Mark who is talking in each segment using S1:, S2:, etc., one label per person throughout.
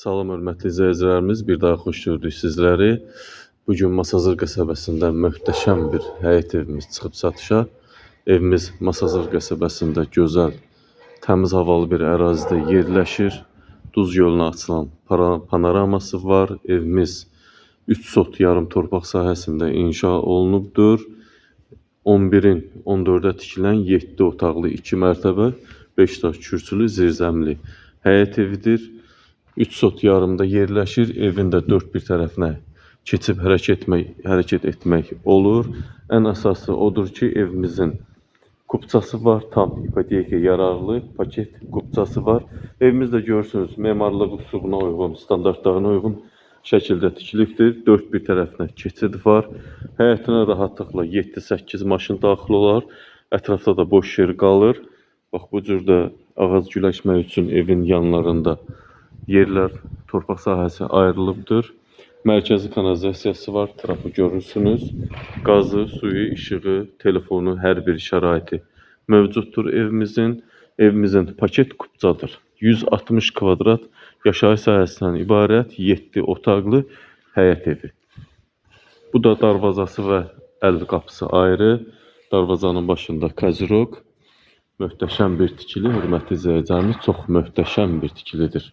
S1: Salam hörmətli izləyicilərimiz, bir daha xoş gördük sizləri. Bu gün Masazır qəsəbəsində möhtəşəm bir həyət evimiz çıxıb satışa. Evimiz Masazır qəsəbəsində gözəl, təmiz havalı bir ərazidə yerləşir. Duz gölünə açılan panoraması var. Evimiz 3 sot yarım torpaq sahəsində inşa olunubdur. 11-in 14-ə tikilən 7 otaqlı 2 mərtəbə 5 daş kürsülü zirzəmli həyət evidir. 3 sot yarımda yerləşir. Evin də dörd bir tərəfinə keçib hərəkət etmək, hərəkət etmək olur. Ən əsası odur ki, evimizin kupçası var, tam ipoteka yararlı paket kupçası var. Evimiz də görürsünüz memarlıq üslubuna uyğun, standartlarına uyğun şəkildə tikilibdir. Dörd bir tərəfinə keçid var. Həyətinə rahatlıqla 7-8 maşın daxil olar. Ətrafda da boş yer qalır. Bax bu cür də ağac güləşmək üçün evin yanlarında yerlər, torpaq sahəsi ayrılıbdır. Mərkəzi kanalizasiyası var, trapı görürsünüz. Qazı, suyu, işığı, telefonu, hər bir şəraiti mövcuddur evimizin. Evimizin paket kupçadır. 160 kvadrat yaşayış sahəsindən ibarət 7 otaqlı həyət evi. Bu da darvazası və əl qapısı ayrı. Darvazanın başında kazirok. Möhtəşəm bir tikili, hörmətli izləyicilərimiz, çox möhtəşəm bir tikilidir.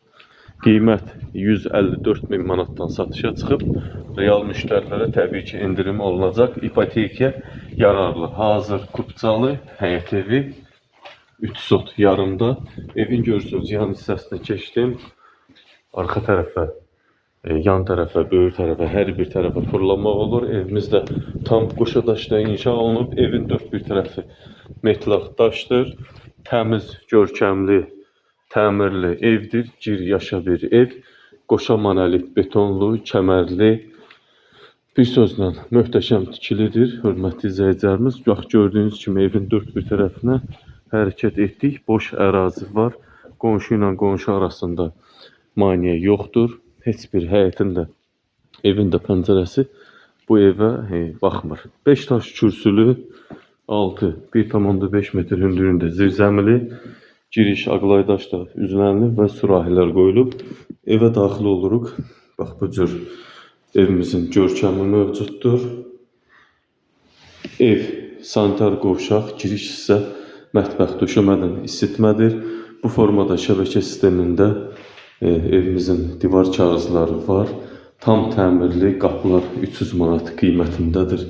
S1: Qiymət 154 min manatdan satışa çıxıb, real müştərilərə təbii ki, endirim olunacaq. İpotekaya yararlı, hazır kupçalı həyət evi 3 sot yarımda. Evin görürsünüz, yan hissəsinə keçdim. Arxa tərəfə, e, yan tərəfə, böyür tərəfə, hər bir tərəfə fırlanmaq olur. Evimiz də tam qoşa inşa olunub. Evin dörd bir tərəfi metlaq daşdır. Təmiz, görkəmli, təmirli evdir. Gir yaşa bir ev. Qoşa monolit betonlu, kəmərli. Bir sözlə möhtəşəm tikilidir. Hörmətli izləyicilərimiz, bax gördüyünüz kimi evin dörd bir tərəfinə hərəkət etdik. Boş ərazi var. Qonşu ilə qonşu arasında maneə yoxdur. Heç bir həyətin də evin də pəncərəsi bu evə e, baxmır. 5 daş kürsülü 6 1,5 metr hündürlüyündə zirzəmili giriş aqlaydaşla üzlənilib və sürahilər qoyulub. Evə daxil oluruq. Bax bu cür evimizin görkəmi mövcuddur. Ev sanitar qovşaq, giriş hissə mətbəx döşəmədən isitmədir. Bu formada şəbəkə sistemində e, evimizin divar kağızları var. Tam təmirli qapılar 300 manat qiymətindədir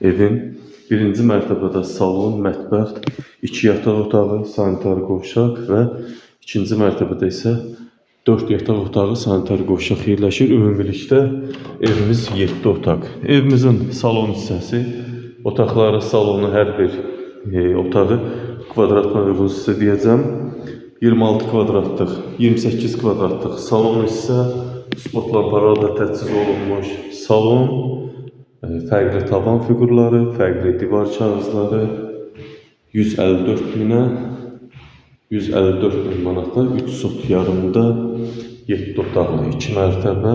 S1: evin. Birinci mərtəbədə salon, mətbəx, iki yataq otağı, sanitar qovşaq və ikinci mərtəbədə isə 4 yataq otağı, sanitar qovşaq yerləşir. Ümumilikdə evimiz 7 otaq. Evimizin salon hissəsi, otaqları, salonu hər bir e, otağı kvadratına uyğun sizə deyəcəm. 26 kvadratlıq, 28 kvadratlıq salon isə spotlarla təchiz olunmuş salon, fərqli tavan fiqurları, fərqli divar kağızları 154 minə 154 min manata 3 sot yarımda 7 otaqlı 2 mərtəbə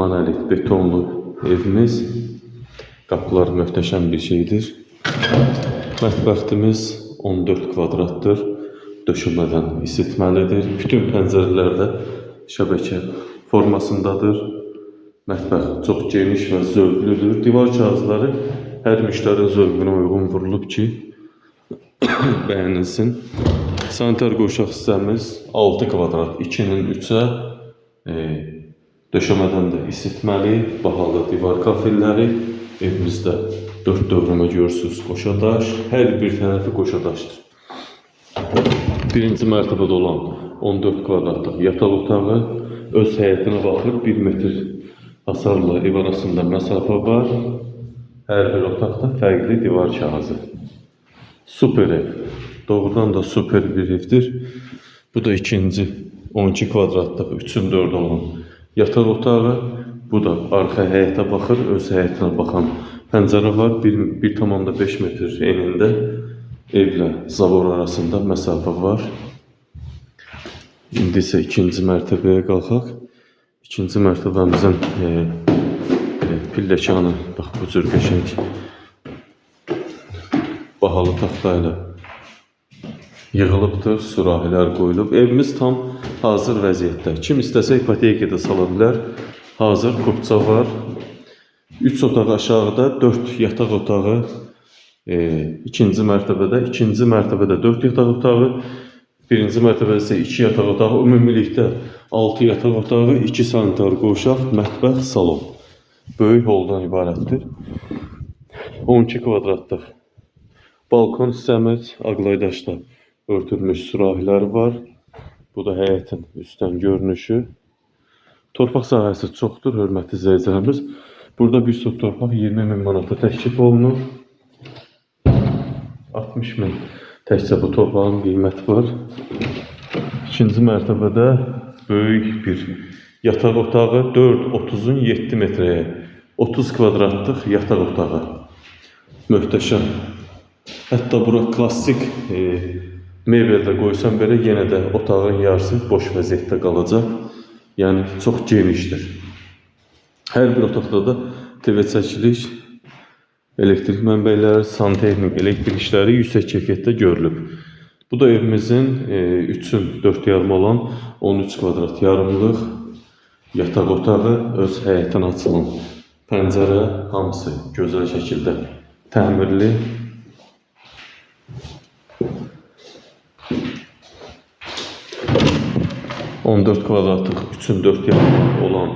S1: monolit betonlu evimiz. Qapılar möhtəşəm bir şeydir. Mətbəximiz 14 kvadratdır. Döşəmədən isitməlidir. Bütün pəncərələrdə şəbəkə formasındadır. Mətbəx çox geniş və zövqlüdür. Divar kağızları hər müştərinin zövqünə uyğun vurulub ki, bəyənilsin. Sanitar qovşaq hissəmiz 6 kvadrat 2-nin 3-ə e, döşəmədən də isitməli, bahalı divar kafilləri evimizdə 4 dövrəmə görürsüz qoşa daş, hər bir tərəfi qoşa daşdır. Birinci mərtəbədə olan 14 kvadratlıq yataq otağı öz həyətinə baxır. 1 metr hasarla ev arasında məsafə var. Hər bir otaqda fərqli divar kağızı. Super ev. Doğrudan da super bir evdir. Bu da ikinci 12 kvadratlıq 3-ün 4 olan yataq otağı. Bu da arxa həyətə baxır, öz həyətinə baxan pəncərə var. 1,5 metr enində evlə zavor arasında məsafə var. İndi isə ikinci mərtəbəyə qalxaq. İkinci mərtəbəmizin e, e, pilləkanı bax bu cür qəşəng bahalı taxta ilə yığılıbdır, sürahilər qoyulub. Evimiz tam hazır vəziyyətdə. Kim istəsə ipoteka da sala bilər. Hazır kupça var. 3 otaq aşağıda, 4 yataq otağı, e, ikinci mərtəbədə, ikinci mərtəbədə 4 yataq otağı, birinci mərtəbədə isə 2 yataq otağı, ümumilikdə 6 yataq otağı, 2 sanitar qovşaq, mətbəx, salon. Böyük holdan ibarətdir. 12 kvadratlıq balkon hissəmiz ağlaydaşda örtülmüş sürahilər var. Bu da həyətin üstdən görünüşü. Torpaq sahəsi çoxdur, hörmətli izləyicilərimiz. Burada bir sot torpaq 20 min manata təklif olunur. 60 min təkcə bu torpağın qiyməti var. İkinci mərtəbədə böyük bir yataq otağı 4 30-un 7 metrəyə 30 kvadratlıq yataq otağı. Möhtəşəm. Hətta bura klassik e, mebel də qoysam belə yenə də otağın yarısı boş vəziyyətdə qalacaq. Yəni çox genişdir. Hər bir otaqda da TV çəkilik, elektrik mənbələri, santexnik, elektrik işləri yüksək keyfiyyətdə görülüb. Bu da evimizin e, 3-ün 4 yarım olan 13 kvadrat yarımlıq yataq otağı, öz həyətinə açılan pəncərə hamısı gözəl şəkildə təmirli. ...14 kvadratlıq, 3'ün 4 yarımlıq olan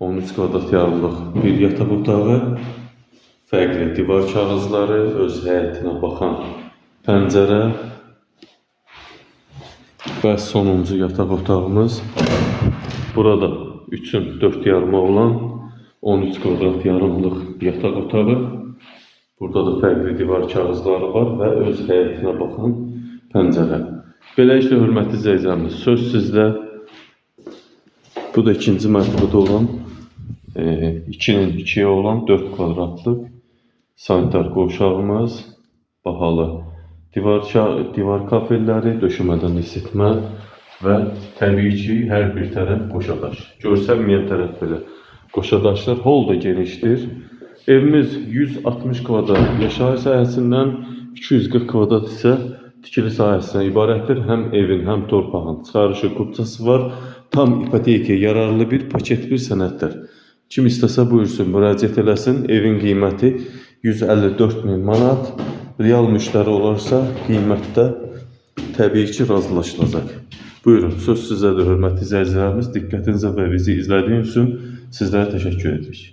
S1: 13 kvadrat yarımlıq bir yataq otağı, fərqli divar kağızları, öz həyətinə baxan pəncərə və sonuncu yataq otağımız. Burada 3'ün 4 yarımı olan 13 kvadrat yarımlıq yataq otağı. Burada da fərqli divar kağızları var və öz həyətinə baxan pəncərə. Beləliklə hörmətli izləyicilərimiz, söz sizdə. Bu da ikinci mərtəbədə olan, e, 2-nin 2-yə olan 4 kvadratlıq sanitar qovşağımız, bahalı divar divar kafelləri, döşəmədən isitmə və təbii ki, hər bir tərəf qoşadaş. Görsənməyən tərəf belə qoşadaşlar. Hol da genişdir. Evimiz 160 kvadrat yaşayış sahəsindən 240 kvadrat isə tikili sahəsindən ibarətdir. Həm evin, həm torpağın çıxarışı, kupçası var. Tam ipotekaya yararlı bir paket bir sənəddir. Kim istəsə buyursun, müraciət eləsin. Evin qiyməti 154 min manat. Real müştəri olarsa qiymətdə təbii ki, razılaşılacaq. Buyurun, söz sizdədir, hörmətli izləyicilərimiz. Diqqətinizə və bizi izlədiyiniz üçün sizlərə təşəkkür edirik.